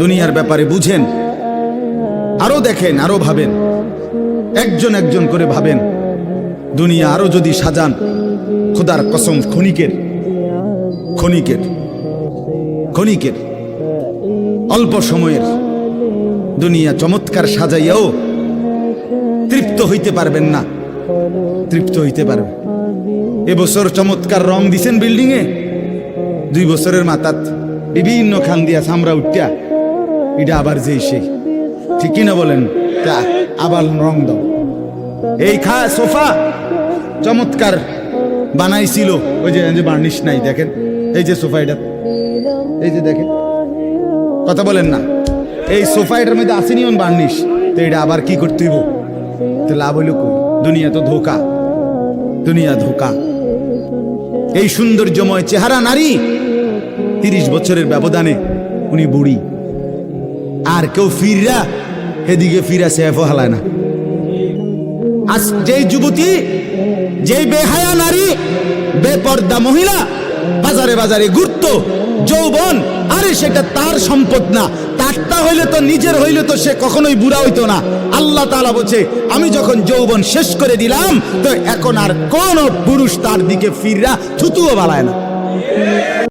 দুনিয়ার ব্যাপারে বুঝেন, আরও দেখেন, আরও ভাবেন, একজন একজন করে ভাবেন, দুনিয়া আরও যদি সাজান, খোদার কসম ক্ষণিকের ক্ষণিকের ক্ষণিকের, অল্প সময়ের দুনিয়া চমৎকার সাজাইয়াও তৃপ্ত হইতে পারবেন না, তৃপ্ত হইতে পারবেন এবছর চমৎকার রং দিছেন বিল্ডিং এ দুই বছরের মাথাত বিভিন্ন খান দিয়া সামরা উঠিয়া এটা আবার যেই সেই। ঠিকই না বলেন? তা, আবার রং দাও। এই খা, সোফা চমৎকার বানাইছিল। ওই যে যে বার্নিশ নাই, দেখেন। এই যে সোফা এটা। এই যে দেখেন। কথা বলেন না। এই সোফা এটার মধ্যে আসেনি ওন বার্নিশ? তো এটা আবার কি করতে হইব? তো লাভ হইল কই? দুনিয়া তো ধোকা। দুনিয়া ধোকা। এই সৌন্দর্যময় চেহারা নারী তিরিশ বছরের ব্যবধানে উনি বুড়ি। আর কেউ ফিররা এদিকে ফিরা সেফ হালায় না। আজ যেই যুবতী, যেই বেহায়া নারী, বেপর্দা মহিলা, বাজারে বাজারে ঘুরত, যৌবন, আরে সেটা তার সম্পদ না। তারটা হইলে তো নিজের হইলে তো সে কখনোই বুড়া হইতো না। আল্লাহ তালা বলছে, আমি যখন যৌবন শেষ করে দিলাম, তো এখন আর কোন পুরুষ তার দিকে ফিররা, থুতুও বালায় না।